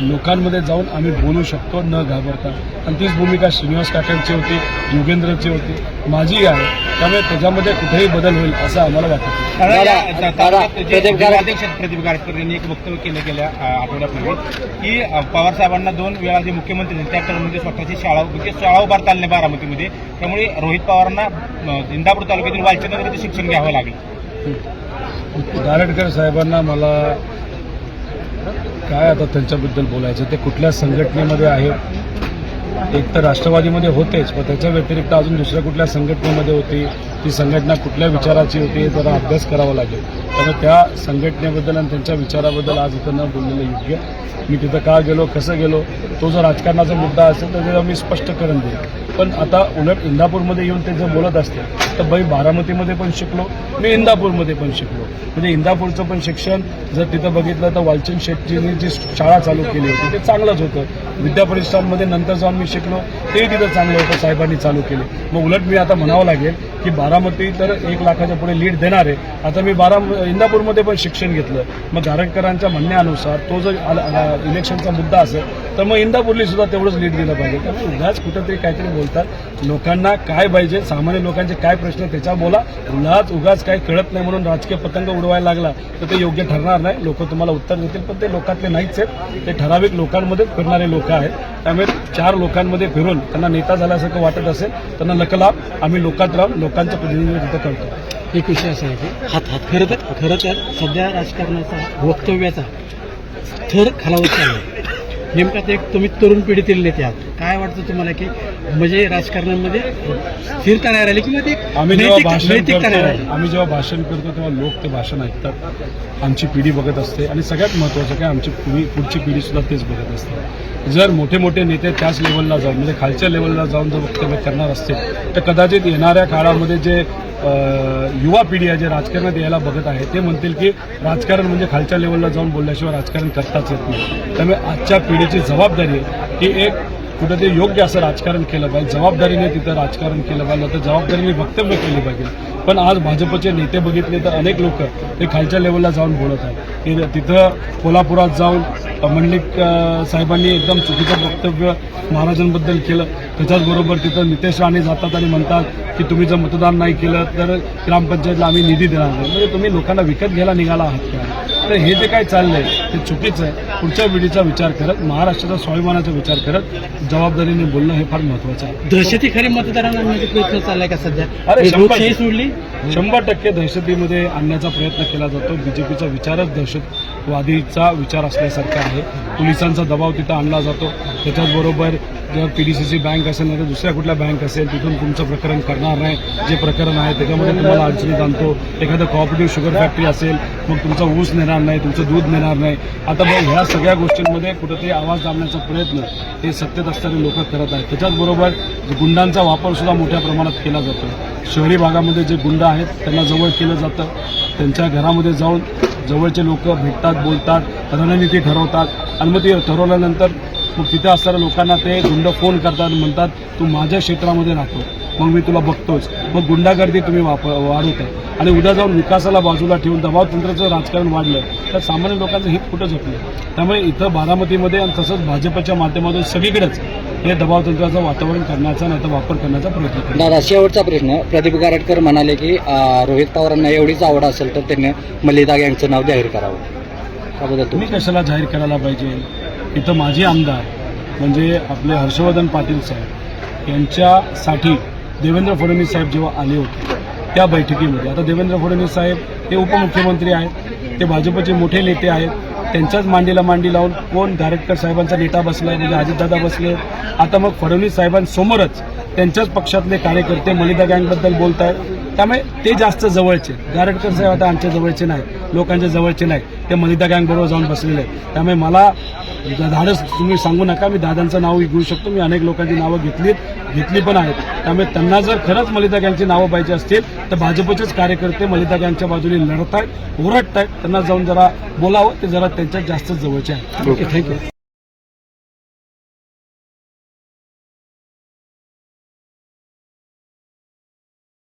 लोकांमध्ये जाऊन आम्ही बोलू शकतो न घाबरता. आणि तीच भूमिका श्रीनिवास काकांची होती योगेंद्रची होती. माझी आहे. त्यामुळे त्याच्यामध्ये कुठेही बदल होईल असं आम्हाला वाटत. प्रदीप गाडकर यांनी एक वक्तव्य केलं गेल्या आठवड्यापूर्वी की अ, पवार साहेबांना दोन वेळा जे मुख्यमंत्री झाले त्या टर्ममध्ये स्वतःची शाळा म्हणजे शाळा उभारता आली नाही बारामतीमध्ये. त्यामुळे रोहित पवारांना इंदापूर तालुक्यातील वालचंद इथे शिक्षण घ्यावं लागलं. दारडकर साहेबांना मला काय आता त्यांच्याबद्दल बोलायचं? ते कुठल्या संघटनेमध्ये आहेत? एक तर राष्ट्रवादीमध्ये होतेच पण त्याच्या व्यतिरिक्त अजून दुसऱ्या कुठल्या संघटनेमध्ये होती? ती संघटना कुठल्या विचाराची होती हे जरा अभ्यास करावा लागेल. त्यामुळे त्या संघटनेबद्दल आणि त्यांच्या विचाराबद्दल आज इथं न बोललेलं योग्य. मी तिथं का गेलो कसं गेलो तो जो राजकारणाचा मुद्दा असेल तर त्याला मी स्पष्ट करून देईल पण आता उलट इंदापूरमध्ये येऊन ते जर बोलत असतील तर बाई बारामतीमध्ये पण शिकलो मी इंदापूरमध्ये पण शिकलो. म्हणजे इंदापूरचं पण शिक्षण जर तिथं बघितलं तर वालचंद शेट्टीने जी शाळा चालू केली होती ते चांगलंच होतं. विद्यापरिषदांमध्ये नंतर जाऊन मी शिकलो तेही तिथं चांगलं होतं साहेबांनी चालू केले. मग उलट मी आता म्हणावं लागेल की बारामती तर एक लाखाच्या पुढे लीड देणार आहे. आता मी बारा इंदापूरमध्ये पण शिक्षण घेतलं. मग गारटकरांच्या म्हणण्यानुसार तो जर इलेक्शनचा मुद्दा असेल तर मग इंदापूरली सुद्धा तेवढंच लीड दिलं पाहिजे. त्यामुळे उगाच कुठंतरी काहीतरी बोलतात. लोकांना काय पाहिजे? सामान्य लोकांचे काय प्रश्न त्याच्यावर बोला. उगाच उगाच काही कळत नाही म्हणून राजकीय पतंग उडवायला लागला तर ते योग्य ठरणार नाही. लोक तुम्हाला उत्तर देतील पण ते लोकातले नाहीच आहेत. ते ठराविक लोकांमध्येच फिरणारे लोक आहेत. त्यामुळे चार लोकांमध्ये फिरून त्यांना नेता झाल्यासारखं वाटत असेल त्यांना नकलाभ आम्ही लोकात राहून लोकांचं प्रतिनिधित्व तिथं करतो. एक विषय असा आहे की हात हात खरं तर खरं तर सध्या राजकारणाचा वक्तव्याचा थर खालावत चालला नेमका ते एक तुम्ही तरुण पिढीतील नेते आहात काय वाटतं तुम्हाला की म्हणजे राजकारणामध्ये स्थिरता नाही राहिली किंवा ते आम्ही जेव्हा भाषण करतो आम्ही जेव्हा भाषण करतो तेव्हा लोक ते भाषण ऐकतात. आमची पिढी बघत असते. आणि सगळ्यात महत्त्वाचं काय आमची पिढी पुढची पिढी सुद्धा तेच बघत असते. जर मोठे मोठे नेते त्याच लेवलला जाऊन म्हणजे खालच्या लेवलला जाऊन जर वक्तव्य करणार असतील तर कदाचित येणाऱ्या काळामध्ये जे युवा पिढी आहे जे राजकारणात यायला बघत आहे ते म्हणतील की राजकारण म्हणजे खालच्या लेवलला जाऊन बोलल्याशिवाय राजकारण करताच येत नाही. त्यामुळे आजच्या पिढीची जबाबदारी आहे की एक कुठं ते योग्य असं राजकारण केलं पाहिजे. जबाबदारीने तिथं राजकारण केलं पाहिजे तर जबाबदारीने वक्तव्य केली पाहिजे. पण आज भाजपचे नेते बघितले तर अनेक लोक हे खालच्या लेवलला जाऊन बोलत आहेत. की तिथं कोल्हापुरात जाऊन मंडलिक साहेबांनी एकदम चुकीचं वक्तव्य महाराजांबद्दल केलं. त्याच्याचबरोबर तिथं नितेश राणे जातात आणि म्हणतात की तुम्ही जर मतदान नाही केलं तर ग्रामपंचायतला आम्ही निधी देणार नाही. म्हणजे तुम्ही लोकांना विकत घ्यायला निघाला आहात का? तर हे जे काय चाललंय ते चुकीचं आहे. पुढच्या पिढीचा विचार करत महाराष्ट्राचा स्वाभिमानाचा विचार करत जबाबदारीने बोलणं हे फार महत्वाचं आहे. दहशती खरी मतदारांना प्रयत्न चाललाय का सध्या? अरे, शंभर टक्के. सोडली शंभर टक्के दहशतीमध्ये आणण्याचा प्रयत्न केला जातो. बीजेपीचा विचारच वादीचा विचार असल्यासारखा आहे. पोलिसांचा दबाव तिथं आणला जातो. त्याच्याचबरोबर जर P D C C bank असेल नाही तर दुसऱ्या कुठल्या बँक असेल तिथून तुमचं प्रकरण करणार नाही. जे प्रकरण आहे त्याच्यामध्ये तुम्हाला अडचणीत आणतो. एखादं कॉपरेटिव्ह शुगर फॅक्टरी असेल मग तुमचा ऊस नेणार नाही तुमचं दूध नेणार नाही. आता मग ह्या सगळ्या गोष्टींमध्ये कुठेतरी आवाज दाबण्याचा प्रयत्न हे सत्तेत असणारे लोक करत आहेत. त्याच्याचबरोबर गुंडांचा वापरसुद्धा मोठ्या प्रमाणात केला जातो. शहरी भागामध्ये जे गुंड आहेत त्यांना जवळ केलं जातं. त्यांच्या घरामध्ये जाऊन जवळचे लोक भेटतात बोलतात रणनीती ठरवतात. आणि मग ते ठरवल्यानंतर मग तिथे असणाऱ्या लोकांना ते गुंड फोन करतात म्हणतात तू माझ्या क्षेत्रामध्ये राहतो मग मी तुला बघतोच. मग गुंडागर्दी तुम्ही वापर वाढवता. आणि उद्या जाऊन विकासाला बाजूला ठेवून दबाव तंत्राचं राजकारण वाढलं तर सामान्य लोकांचं हित कुठं झोपलं त्यामुळे इथं बारामतीमध्ये आणि तसंच भाजपच्या माध्यमातून सगळीकडेच हे दबाव तंत्राचं वातावरण करण्याचा नाही तर वापर करण्याचा प्रयत्न करतात दादा शेवटचा प्रश्न. प्रदीप गारटकर म्हणाले की रोहित पवारांना एवढीच आवड असेल तर त्यांनी मलिदा गँगचं नाव जाहीर करावं. त्याबद्दल तुम्ही तुम्ही कशाला जाहीर करायला पाहिजे? इथं माझे आमदार म्हणजे आपले हर्षवर्धन पाटील साहेब यांच्यासाठी देवेंद्र फडणवीस साहेब जेव्हा आले होते त्या बैठकीमध्ये. आता देवेंद्र फडणवीस साहेब हे उपमुख्यमंत्री आहेत ते भाजपचे मोठे नेते आहेत त्यांच्याच मांडीला मांडी लावून कोण गारटकर साहेबांचा नेता बसलाय म्हणजे अजितदादा बसले. आता मग फडणवीस साहेबांसमोरच त्यांच्याच पक्षातले कार्यकर्ते मलिदा गँगबद्दल बोलत आहेत त्यामुळे ते जास्त जवळचे. गारटकर साहेब आता आमच्या जवळचे नाही. लोकांच्या जवळचे नाही. ते मलिदा गँगबरोबर जाऊन बसलेले आहेत. त्यामुळे मला धाडस तुम्ही सांगू नका. मी दादांचं नाव घेऊ शकतो. मी अनेक लोकांची नावं घेतलीत घेतली पण आहेत. त्यामुळे त्यांना जर खरंच मलिदा गँगची नावं पाहिजे असतील तर भाजपचेच कार्यकर्ते मलिदा गँगच्या बाजूने लढत आहेत ओरडत आहेत त्यांना जाऊन जरा बोलावं. ते जरा त्यांच्यात जास्त जवळचे आहेत. Okay thank you.